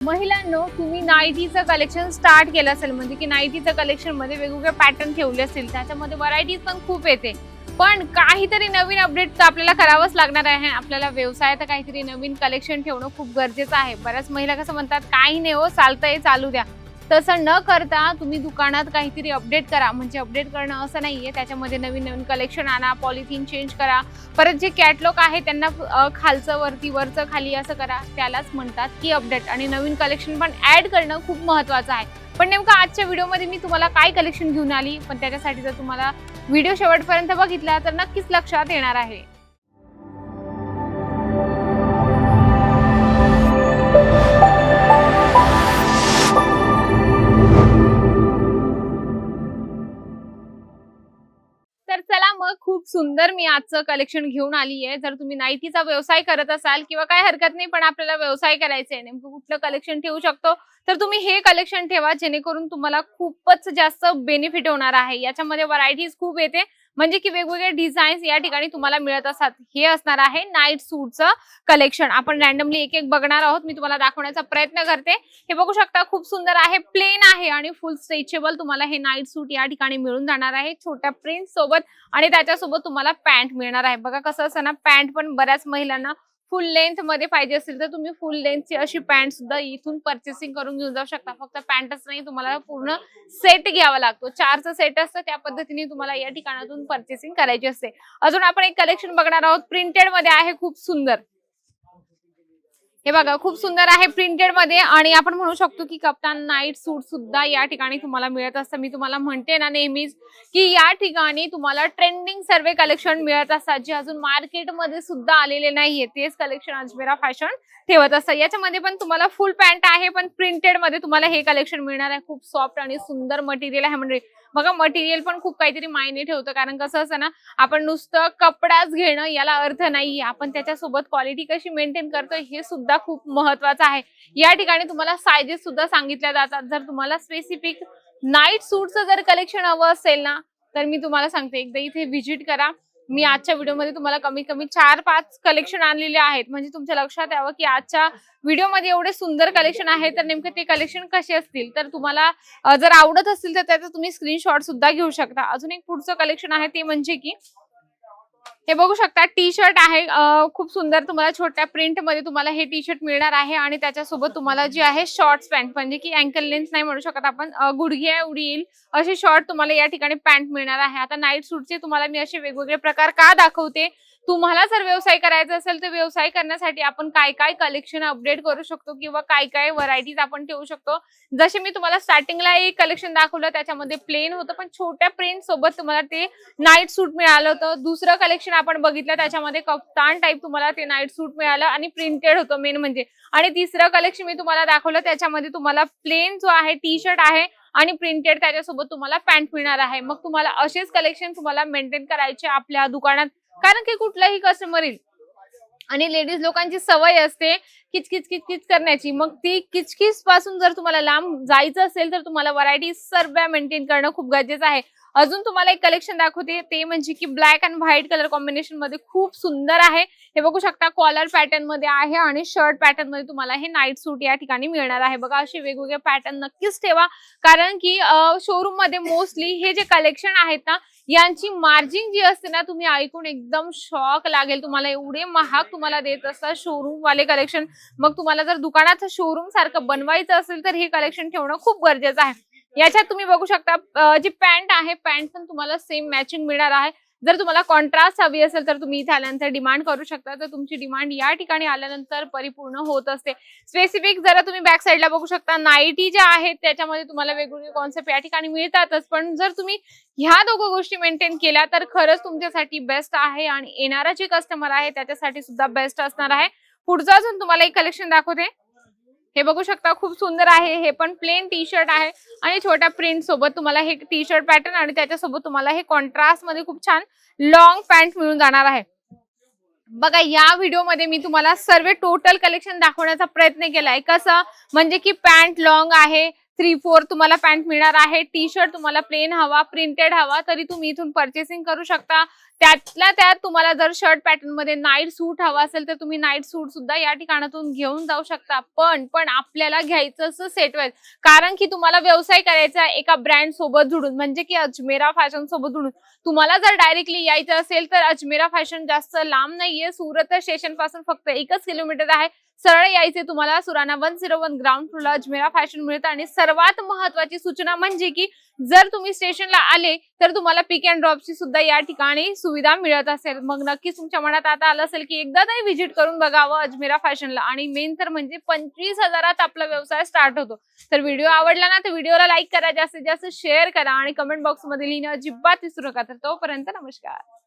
महिलांनो तुम्ही नाईटीचं collection start केलं असेल म्हणजे की नाईटीचं कलेक्शनमध्ये वेगवेगळे पॅटर्न ठेवले असतील त्याच्यामध्ये व्हरायटीज पण खूप येते. पण काहीतरी नवीन अपडेट तर आपल्याला करावंच लागणार आहे. आपल्याला व्यवसायात काहीतरी नवीन कलेक्शन ठेवणं खूप गरजेचं आहे. बऱ्याच महिला कसं म्हणतात काही नाही हो चालतंय चालू द्या. तसं न करता तुम्ही दुकानात काहीतरी अपडेट करा. म्हणजे अपडेट करणं असं नाही आहे त्याच्यामध्ये नवीन नवीन कलेक्शन आणा पॉलिथिन चेंज करा. परत जे कॅटलॉग आहे त्यांना खालचं वरती वरचं खाली असं करा. त्यालाच म्हणतात की अपडेट आणि नवीन कलेक्शन पण ॲड करणं खूप महत्त्वाचं आहे. पण नेमकं आजच्या व्हिडिओमध्ये मी तुम्हाला काय कलेक्शन घेऊन आली? पण त्याच्यासाठी जर तुम्हाला व्हिडिओ शेवटपर्यंत बघितला तर नक्कीच लक्षात येणार आहे. सुंदर मी आजचं कलेक्शन घेऊन आली आहे जर तुम्ही नाईटीचा व्यवसाय करत असाल किंवा काय हरकत नाही पण आपल्याला व्यवसाय करायचा आहे नेमकं कुठलं कलेक्शन ठेवू शकतो तर तुम्ही हे कलेक्शन ठेवा जेणेकरून तुम्हाला खूपच जास्त बेनिफिट होणार आहे. याच्यामध्ये व्हरायटीज खूप येते. म्हणजे की वेगवेगळे डिझाईन्स या ठिकाणी तुम्हाला मिळत असतात. हे असणार आहे नाईट सूटचं कलेक्शन आपण रॅन्डमली एक एक बघणार आहोत. मी तुम्हाला दाखवण्याचा प्रयत्न करते. हे बघू शकता खूप सुंदर आहे प्लेन आहे आणि फुल स्ट्रेचेबल तुम्हाला हे नाईट सूट या ठिकाणी मिळून जाणार आहे. छोट्या प्रिंट सोबत आणि त्याच्यासोबत तुम्हाला पॅन्ट मिळणार आहे. बघा कसं असं ना पॅन्ट पण बऱ्याच महिलांना फुल लेंथमध्ये पाहिजे असेल तर तुम्ही फुल लेंथची अशी पॅन्ट सुद्धा इथून परचेसिंग करून घेऊन जाऊ शकता. फक्त पॅन्टच नाही तुम्हाला पूर्ण सेट घ्यावा लागतो. चारचा सेट असतं त्या पद्धतीने तुम्हाला या ठिकाणातून परचेसिंग करायची असते. अजून आपण एक कलेक्शन बघणार आहोत. प्रिंटेडमध्ये आहे खूप सुंदर. हे बघा खूप सुंदर आहे प्रिंटेडमध्ये आणि आपण म्हणू शकतो की कप्तान नाईट सूट सुद्धा या ठिकाणी तुम्हाला मिळत असतं. मी तुम्हाला म्हणते ना नेहमीच की या ठिकाणी तुम्हाला ट्रेंडिंग सर्वे कलेक्शन मिळत असतात जे अजून मार्केटमध्ये सुद्धा आलेले नाहीये. तेच कलेक्शन अजमेरा फॅशन ठेवत असतात. याच्यामध्ये पण तुम्हाला फुल पॅन्ट आहे पण प्रिंटेडमध्ये तुम्हाला हे कलेक्शन मिळणार आहे. खूप सॉफ्ट आणि सुंदर मटेरियल आहे म्हणजे बघा मटेरियल पण खूप काहीतरी मायने ठेवतं. कारण कसं असं ना आपण नुसतं कपडाच घेणं याला अर्थ नाहीये. आपण त्याच्यासोबत क्वालिटी कशी मेंटेन करतोय हे सुद्धा खूप महत्त्वाचा आहे. या ठिकाणी तुम्हाला सायजेस सुद्धा सांगितल्या जातात. जर तुम्हाला स्पेसिफिक नाईट सूटचं जर कलेक्शन हवं असेल ना तर मी तुम्हाला सांगते. एकदा इथे व्हिजिट करा. मी आजच्या व्हिडिओमध्ये तुम्हाला कमीत कमी चार पाच कलेक्शन आणलेले आहेत. म्हणजे तुमच्या लक्षात यावं की आजच्या व्हिडिओमध्ये एवढे सुंदर कलेक्शन आहे तर नेमके ते कलेक्शन कसे असतील? तर तुम्हाला जर आवडत असतील तर त्याचा तुम्ही स्क्रीनशॉट सुद्धा घेऊ शकता. अजून एक पुढचं कलेक्शन आहे ते म्हणजे की हे बघू शकता टी शर्ट आहे खूप सुंदर तुम्हाला छोट्या प्रिंटमध्ये तुम्हाला हे टी शर्ट मिळणार आहे आणि त्याच्यासोबत तुम्हाला जी आहे शॉर्ट्स पॅन्ट म्हणजे की अँकल लेन्थ नाही म्हणू शकत आपण गुडघ्या गुडघे एवढी येईल अशी शॉर्ट तुम्हाला या ठिकाणी पॅन्ट मिळणार आहे. आता नाईट सूटचे तुम्हाला मी असे वेगवेगळे प्रकार का दाखवते? तुम्हाला जर व्यवसाय करायचा असेल तर व्यवसाय करण्यासाठी आपण काय काय कलेक्शन अपडेट करू शकतो किंवा काय काय व्हरायटीज आपण ठेवू शकतो? जसे मी तुम्हाला स्टार्टिंगला एक कलेक्शन दाखवलं त्याच्यामध्ये प्लेन होतं पण छोट्या प्रिंट सोबत तुम्हाला ते नाईट सूट मिळालं होतं. दुसरं कलेक्शन आपण बघितलं त्याच्यामध्ये कप्तान टाईप तुम्हाला ते नाईट सूट मिळालं आणि प्रिंटेड होतं मेन म्हणजे. आणि तिसरं कलेक्शन मी तुम्हाला दाखवलं त्याच्यामध्ये तुम्हाला प्लेन जो आहे टी शर्ट आहे आणि प्रिंटेड त्याच्यासोबत तुम्हाला पॅन्ट मिळणार आहे. मग तुम्हाला असेच कलेक्शन तुम्हाला मेंटेन करायचे आपल्या दुकानात कारण की कुठलाही कस्टमर येईल. आणि लेडीज लोकांची सवय असते किचकिच किचकिच करण्याची. मग ती किचकिच पासून जर तुम्हाला लांब जायचं असेल तर तुम्हाला व्हरायटी सर्व मेंटेन करणं खूप गरजेचं आहे. अजून तुम्हाला एक कलेक्शन दाखवते. ते म्हणजे की ब्लॅक अँड व्हाईट कलर कॉम्बिनेशनमध्ये खूप सुंदर आहे. हे बघू शकता कॉलर पॅटर्नमध्ये आहे आणि शर्ट पॅटर्नमध्ये तुम्हाला हे नाईट सूट या ठिकाणी मिळणार आहे. बघा असे वेगवेगळे पॅटर्न नक्कीच ठेवा. कारण की शोरूममध्ये मोस्टली हे जे कलेक्शन आहेत ना यांची मार्जिन जी असते ना तुम्ही ऐकून एकदम शॉक लागेल. तुम्हाला एवढे महाग तुम्हाला देत असतात शोरूम वाले कलेक्शन मग तुम्हाला जर दुकानात शोरूम सारखं बनवायचं असेल तर हे कलेक्शन ठेवणं खूप गरजेचं आहे. याच्यात तुम्ही बघू शकता जी पॅन्ट आहे पॅन्ट पण तुम्हाला सेम मॅचिंग मिळणार आहे. जर तुम्हाला कॉन्ट्रास्ट हवी असेल तर तुम्ही इथे आल्यानंतर डिमांड करू शकता. तर तुमची डिमांड या ठिकाणी आल्यानंतर परिपूर्ण होत असते. स्पेसिफिक जरा तुम्ही बॅक साईडला बघू शकता नाईटी ज्या आहेत त्याच्यामध्ये तुम्हाला वेगवेगळे कॉन्सेप्ट या ठिकाणी मिळतातच. पण जर तुम्ही ह्या दोघं गोष्टी मेंटेन केल्या तर खरंच तुमच्यासाठी बेस्ट आहे आणि येणारा जे कस्टमर आहे त्याच्यासाठी सुद्धा बेस्ट असणार आहे. पुढचं अजून तुम्हाला एक कलेक्शन दाखवते. हे बघू शकता खूप सुंदर आहे. हे पण प्लेन टी शर्ट आहे. आणि छोट्या प्रिंट सोबत तुम्हाला हे टी शर्ट पॅटर्न आणि त्याच्यासोबत तुम्हाला हे कॉन्ट्रास्टमध्ये खूप छान लॉंग पॅन्ट मिळून जाणार आहे. बघा या व्हिडिओमध्ये मी तुम्हाला सर्व टोटल कलेक्शन दाखवण्याचा प्रयत्न केलाय. कसं? म्हणजे की पॅन्ट लॉंग आहे थ्री फोर तुम्हाला पॅन्ट मिळणार आहे. टी शर्ट तुम्हाला प्लेन हवा प्रिंटेड हवा तरी तुम्ही इथून परचेसिंग करू शकता. त्यातल्या त्यात तुम्हाला जर शर्ट पॅटर्नमध्ये नाईट सूट हवा असेल तर तुम्ही नाईट सूट सुद्धा या ठिकाणातून घेऊन जाऊ शकता. पण पण आपल्याला घ्यायचं असं सेट कारण की तुम्हाला व्यवसाय करायचा एका ब्रँड सोबत जुडून. म्हणजे की अजमेरा फॅशन सोबत जुडून. तुम्हाला जर डायरेक्टली यायचं असेल तर अजमेरा फॅशन जास्त लांब नाहीये. सुरत स्टेशनपासून फक्त एकच किलोमीटर आहे. सरळ यायचे तुम्हाला. Surana one zero one ground फ्लोरला Ajmera fashion मिळतं. आणि सर्वात महत्वाची सूचना म्हणजे की जर तुम्ही स्टेशनला आले तर तुम्हाला पिक अँड ड्रॉपची सुद्धा या ठिकाणी सुविधा मिळत असेल. मग नक्कीच तुमच्या मनात आता आलं असेल की एकदा तरी व्हिजिट करून बघावं अजमेरा फॅशनला आणि मेन तर म्हणजे पंचवीस हजारात आपला व्यवसाय स्टार्ट होतो. तर व्हिडिओ आवडला ना तर व्हिडिओला लाईक करा. जास्तीत जास्त शेअर करा. आणि कमेंट बॉक्समध्ये लिहिणं अजिबात विसरू नका. तर तोपर्यंत नमस्कार.